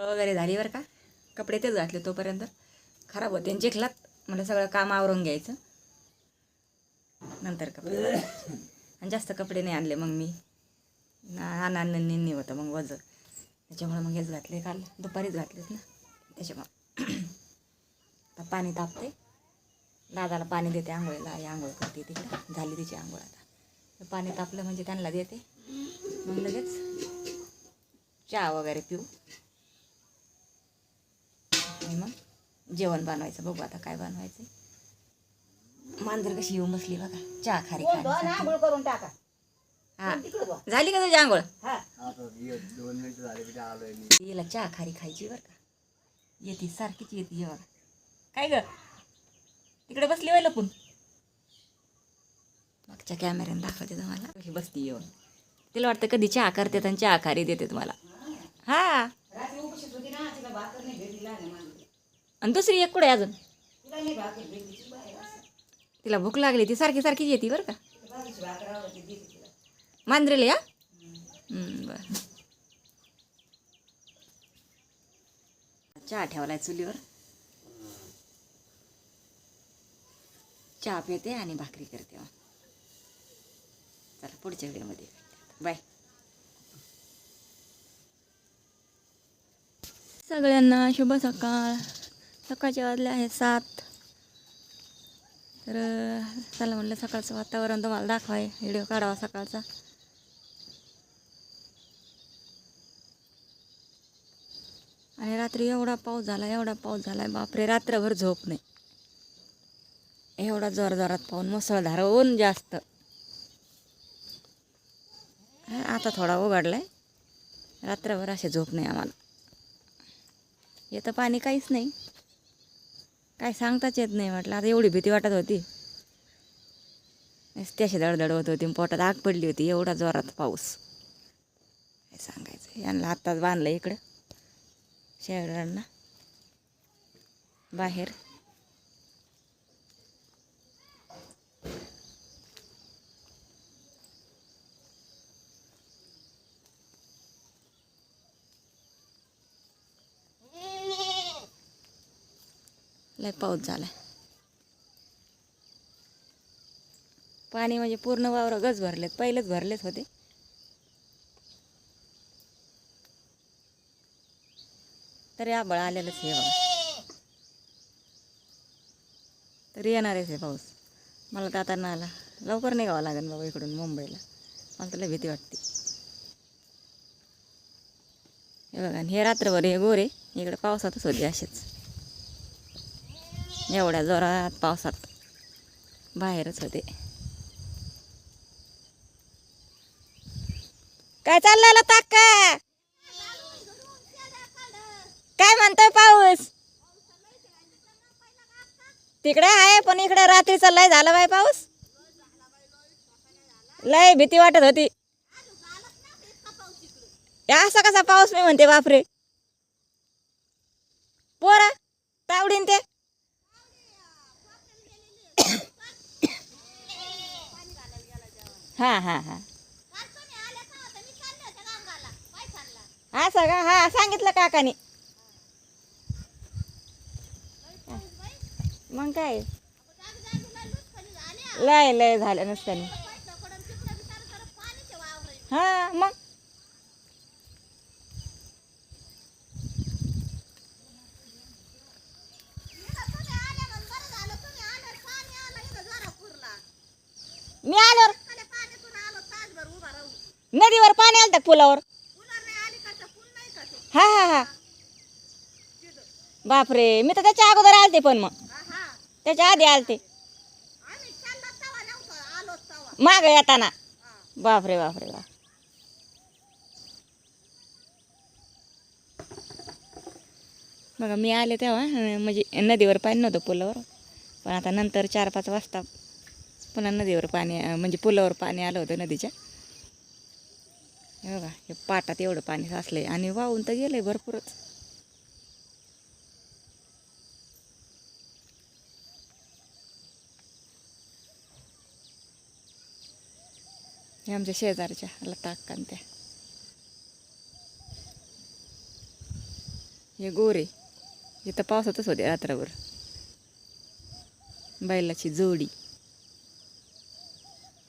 वगैरे झाली बरं का. कपडे तेच घातले तोपर्यंत. खराब होते. आणि चिखलात मला सगळं काम आवरून घ्यायचं. नंतर कपडे. आणि जास्त कपडे नाही आणले मग मी. नानांनी होतं मग वज. त्याच्यामुळे मग हेच घातले काल. दुपारीच घातलेत ना. त्याच्यामुळं. आता पाणी तापते दादाला पाणी देते आंघोळीला. आई आंघोळ करते तिकडे. झाली तिची आंघोळ आता. पाणी तापलं म्हणजे त्यांना देते. मग लगेच चहा वगैरे पिऊ. आणि मग. जेवण बनवायचं बघू आता काय बनवायचं मांजर कशी येऊन बसली बघा. चहा खारी. आंघोळ करून टाका. हा. तिकडे बघ. झाली का तुझी आंघोळ? हा. आता ये दोन मिनिटं झाले की आलोय मी. हिला चहा खारी खायची बरं का. येते सारखीच येते जेवण काय ग? तिकडे बसली वय लपून? मागच्या कॅमेऱ्याने दाखवते तुम्हाला. कशी बसती येऊन. तिला वाटतं कधी चहा करते आणि चहा खारी देते तुम्हाला हा रात्री उपशीत होती ना तिला भाकर नाही भेटली लहान मांजरी. आणि दुसरी एक कुठे अजून? तिला भूक लागली ती सारखी सारखीच येते बरं का. तिला या? बर बरं. चहा ठेवलाय चुलीवर. चहा पिते आणि भाकरी करते मग चला पुढच्या व्हिडिओमध्ये बाय. सगळ्यांना शुभ सकाळ. सकाळचे वाजले आहे सात. तर चला म्हणलं सकाळचं वातावरण तुम्हाला दाखवाय. व्हिडिओ काढावा सकाळचा. आणि रात्री एवढा पाऊस झाला एवढा पाऊस झाला बापरे रात्रभर झोप नाही. एवढा जोरजोरात पाहून मुसळधार ऊन जास्त. आता थोडा उघडलाय. रात्रभर असे झोप नाही आम्हाला. येतं पाणी काहीच नाही. काय सांगताच येत नाही म्हटलं. आता एवढी भीती वाटत होती. त्याशी दडदड होत होती. पोटात आग पडली होती. एवढा जोरात पाऊस. काय सांगायचं? यांना आत्ताच बांधलं इकडं. शेळरांना बाहेर. लय पाऊस झाला पाणी म्हणजे पूर्ण वावर गज भरलेत पहिलेच भरलेच होते. तरी आबळ आलेलंच हे बघा. तरी येणारच हे पाऊस. मला तर आता ना आला लवकर निघावं लागेल बाबा इकडून मुंबईला. मला तर लय भीती वाटते. हे बघा हे रात्रभर हे गोरे इकडे पावसातच होते असेच. एवढ्या जोरात पावसात बाहेरच होते. काय चाललं ताका काय म्हणतोय पाऊस? तिकडे आहे पण इकडे रात्रीचा लय झाला बाय पाऊस? लय भीती वाटत होती. असा कसा पाऊस मी म्हणते बापरे. पोरा तावडीन ते. हा हा हा. हा सगळं हा सांगितलं काकानी. मग काय? लय लय झालं नसताना हा मग? मी आल्यावर नदीवर पाणी आलं पुलावर? हा हा हा. बापरे मी तर त्याच्या अगोदर आलते पण मग. त्याच्या आधी आलते. माग येताना. बापरे बापरे बाप. बघा मी आले तेव्हा म्हणजे नदीवर पाणी नव्हतं पुलावर. पण आता नंतर चार पाच वाजता पुन्हा नदीवर पाणी म्हणजे पुलावर पाणी आलं होतं नदीच्या. हे बघा हे पाटात एवढं पाणी साचलंय आणि वाहून तर गेलंय भरपूरच. हे आमच्या शेजारच्या लता त्या. हे गोरे इथं पावसातच होते रात्रभर. बैलाची जोडी.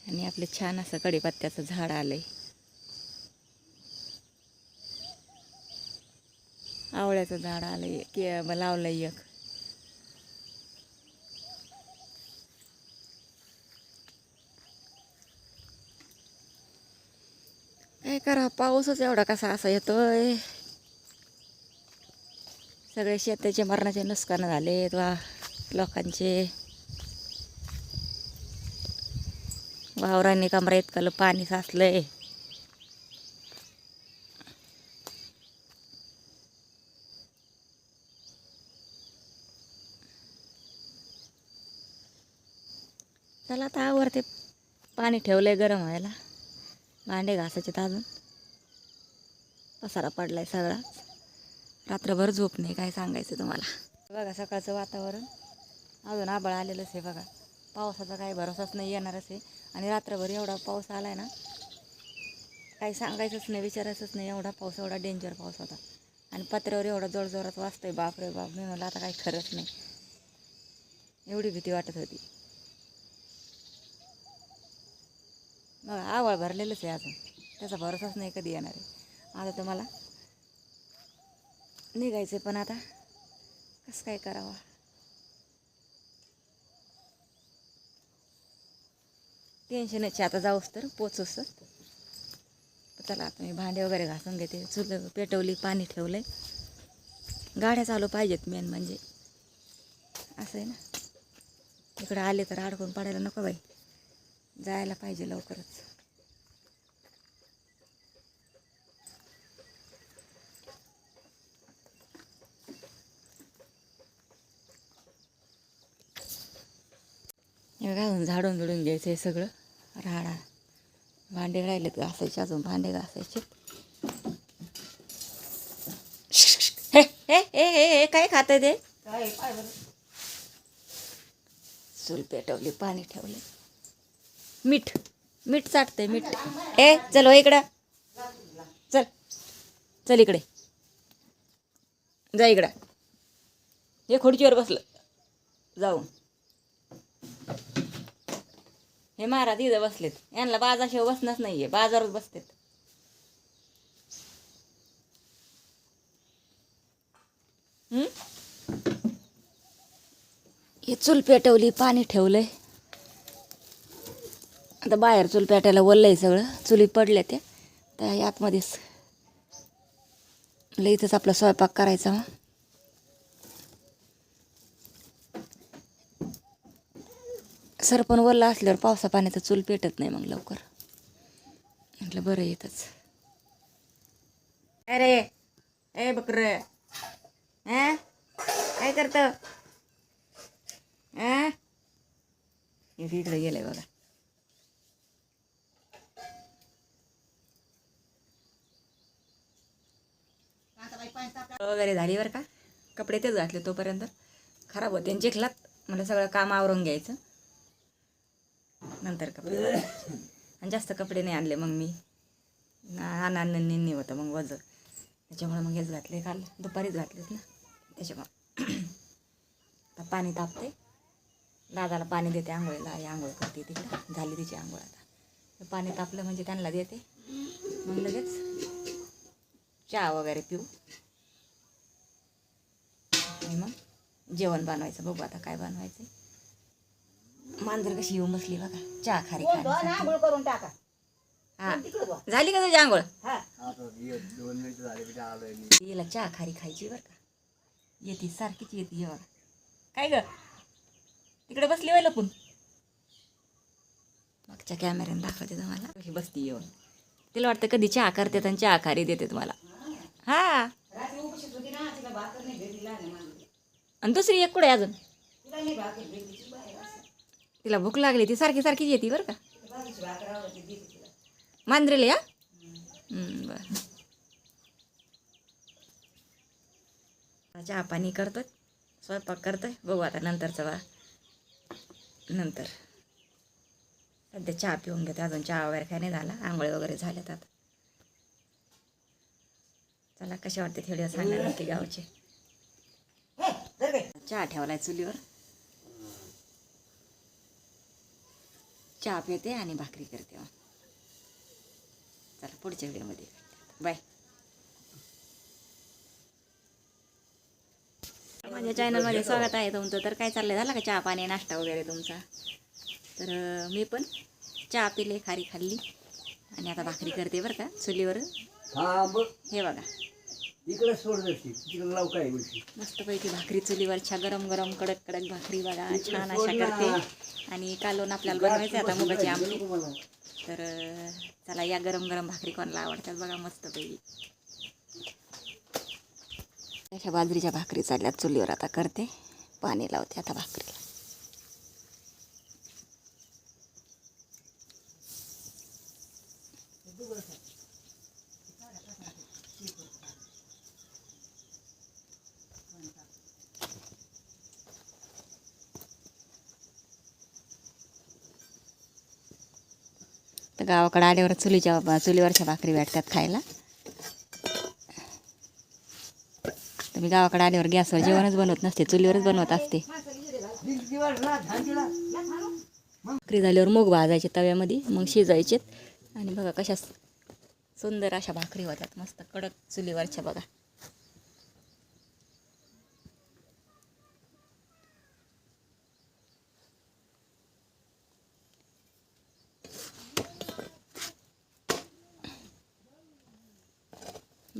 आणि आपले छान असं कढीपत्त्याचं झाड आलंय. आवळ्याचं झाड आलंय की लावलंय एक. काय करा पाऊसच एवढा कसा असा येतोय. सगळे शेताचे मरणाचे नुकसान झाले वा लोकांचे. वावरांनी कमरा इतकं पाणी साचलंय. चला आता आवरते. पाणी ठेवलं आहे गरम व्हायला. भांडे घासायचे अजून. पसारा आहे सगळा. रात्रभर झोप नाही काय सांगायचं तुम्हाला. बघा सकाळचं वातावरण. अजून आबळ आलेलंच आहे बघा. पावसाचा काही भरोसाच नाही येणारच आहे. आणि रात्रभर एवढा पाऊस आलाय ना काही सांगायचंच नाही विचारायचंच नाही. एवढा पाऊस एवढा डेंजर पाऊस होता. आणि पत्र्यावर एवढा जोरजोरात वाचतोय बाप रे बाप मी म्हणलं आता काही खरंच नाही. एवढी भीती वाटत होती. मग आवळ भरलेलंच आहे अजून. त्याचा भरोसाच नाही कधी येणार आहे. आता तुम्हाला निघायचं पण आता कसं काय करावं? टेन्शनच आता जाऊस तर पोचूस. तर चला आता मी भांडे वगैरे घासून घेते. चुल पेटवली पाणी ठेवलंय. गाड्या चालू पाहिजेत मेन म्हणजे. असं आहे ना. इकडं आले तर अडकून पडायला नको बाई. जायला पाहिजे लवकरच. हे घालून झाडून झुडून घ्यायचं आहे सगळं. राडा. भांडे राहिलेत घासायचे अजून भांडे घासायचे. हे हे हे हे हे काय खात ते? चूल पेटवली पाणी ठेवले. मीठ. मीठ चाटते मीठ. ए चल हो इकडं. चल. चल इकडे. जा इकडं. हे खुर्चीवर बसलं. जाऊन हे महाराज इथं बसलेत. यांना बाजाशिवाय बसणंच नाहीये बाजारच बसतेत. हम्म? हे चूल पेटवली पाणी ठेवलंय. आता बाहेर चूल पेटायला वल्लंय सगळं. चुली पडल्या त्या. त्या आतमध्येच. लई इथंच आपला स्वयंपाक करायचा मग. सरपण वल्ला असल्यावर पावसा पाण्याचं चूल पेटत नाही मग लवकर. म्हटलं बरं येतच अरे ए बकर. काय करतं? इकडे गेलंय बघा. वगैरे झाली बरं का? कपडे तेच घातले तोपर्यंत. खराब होते. आणि चिखलात मला सगळं काम आवरून घ्यायचं. नंतर कपडे. आणि जास्त कपडे नाही आणले मग मी. आनंदी होतं मग वजन. त्याच्यामुळे मग हेच घातले काल. दुपारीच घातलेत ना. त्याच्यामुळं. आता पाणी तापते. दादाला पाणी देते आंघोळीला. आई आंघोळ करते तिकडं. झाली तिची आंघोळ आता. पाणी तापलं म्हणजे त्यांना देते. मग लगेच चहा वगैरे पिऊ. आणि मग जेवण बनवायचं. बघू आता काय बनवायचं मांजर कशी येऊन बसली बघा. चहा खारी करून टाका. हा. झाली का तुझी आंघोळ? हा. तिला चहा खारी खायची बरं का. येते सारखीच येते जेवण काय ग? तिकडे बसली वय लपून? मागच्या कॅमेऱ्याने दाखवते तुम्हाला. कशी बसती येऊन. तिला वाटतं कधी चहा करते आणि चहा खारी देते तुम्हाला हा रात्री उपशीच होती ना तिला भाकर नाही भेटली लहान मांजरी आणि दुसरी एक कुठे अजून? तिला भूक लागली ती सारखी सारखीच येते बरं का. तिला या? बरं. चहा पाणी करतो स्वयंपाक करतोय. बघू आता नंतर बा. नंतर. सध्या चहा पिऊन घेते अजून चहा वगैरे काय नाही झाला. आंघोळी वगैरे झाल्यात आता. चला कशा वाटते थोडी सांगा नक्की गावचे? चहा ठेवलाय चुलीवर. चहा पिते आणि भाकरी करते मग. चला पुढच्या व्हिडिओमध्ये बाय. माझ्या चॅनलमध्ये स्वागत आहे तुमचं. तर काय चाललंय? झाला का चहा पाणी नाश्ता वगैरे तुमचा? तर मी पण चहा पिले खारी खाल्ली आणि आता भाकरी करते बरं का चुलीवर. हा हे बघा. इकडे सोड जाते तिकडे लाव काय गोष्टी. मस्तपैकी भाकरी चुलीवरच्या गरम गरम कडक कडक भाकरी बघा छान अशा करते. आणि कालवण आपल्याला बनवायचं आता मुगाची आमटी. तर चला या गरम गरम भाकरी कोणाला आवडतात बघा मस्तपैकी. अशा बाजरीच्या भाकरी चालल्यात चुलीवर आता करते. पाणी लावते आता भाकरीला. गावाकडे आल्यावर चुलीच्या चुलीवरच्या भाकरी भेटतात खायला. तर मी गावाकडे आल्यावर गॅसवर जेवणच बनवत नसते चुलीवरच बनवत असते. भाकरी झाल्यावर मूग भाजायचे तव्यामध्ये मग शिजायचेत. आणि बघा कशा सुंदर अशा भाकरी होतात मस्त कडक चुलीवरच्या बघा.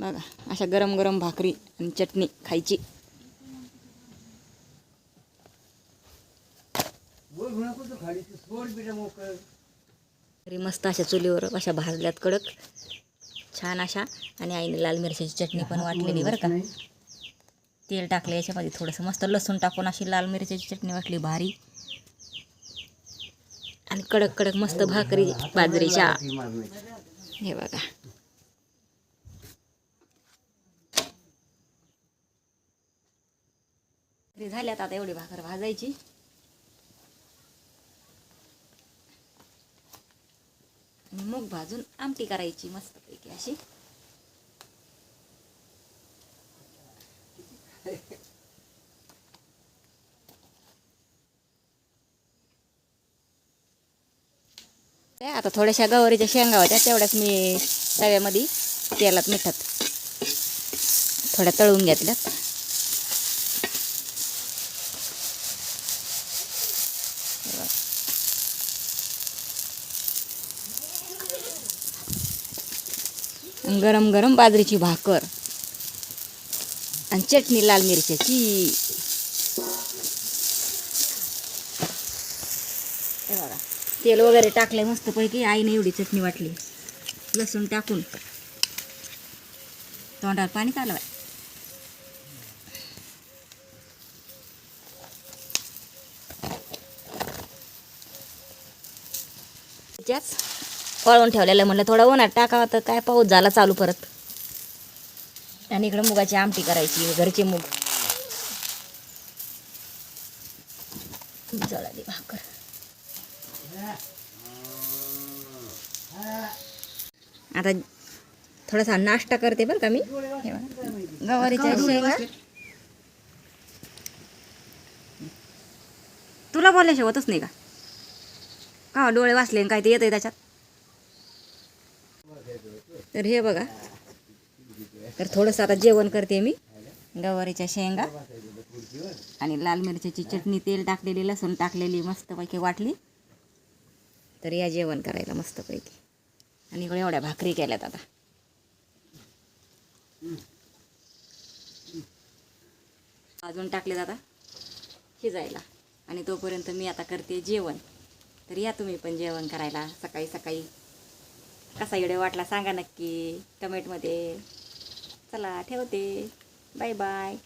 बघा अशा गरम गरम भाकरी आणि चटणी खायची. तरी मस्त अशा चुलीवर अशा भाजल्यात कडक. छान अशा. आणि आईने लाल मिरच्याची चटणी पण वाटलेली बरं का. तेल टाकले याच्यामध्ये थोडंसं मस्त लसूण टाकून अशी लाल मिरच्याची चटणी वाटली भारी. आणि कडक कडक मस्त भाकरी बाजरीच्या. हे बघा. झाल्यात आता एवढी भाकर भाजायची. आणि मूग भाजून आमटी करायची मस्तपैकी अशी. आता थोड्याशा गवारीच्या शेंगा होत्या तेवढ्याच मी तव्यामध्ये तेलात मिठात. थोड्या तळून घेतल्यात. गरम गरम बाजरीची भाकर आणि चटणी लाल मिरच्याची. बघा तेल वगैरे टाकलंय मस्तपैकी. आईने एवढी चटणी वाटली. लसूण टाकून. तोंडावर पाणी चालवाय. त्याच वाळवून ठेवलेलं म्हणलं थोडं उन्हात टाकावं तर काय पाऊस झाला चालू परत. आणि इकडं मुगाची आमटी करायची घरचे मूग. दे भाकर. आता थोडासा नाश्ता करते बरं का मी. गवारीच्या शेंगा. तुला बोलल्याशिवाय होतच नाही का? का डोळे वाचले आणि काय ते येतंय त्याच्यात? तर हे बघा. तर थोडंसं आता जेवण करते मी. गवारीच्या शेंगा आणि लाल मिरच्याची चटणी तेल टाकलेली लसूण टाकलेली मस्तपैकी वाटली. तर या जेवण करायला मस्तपैकी. आणि इकडे एवढ्या भाकरी केल्यात आता. अजून टाकले जाता शिजायला. आणि तोपर्यंत मी आता करते जेवण. तर या तुम्ही पण जेवण करायला सकाळी सकाळी. कसा व्हिडिओ वाटला सांगा नक्की कमेंटमध्ये. चला ठेवते. Bye bye.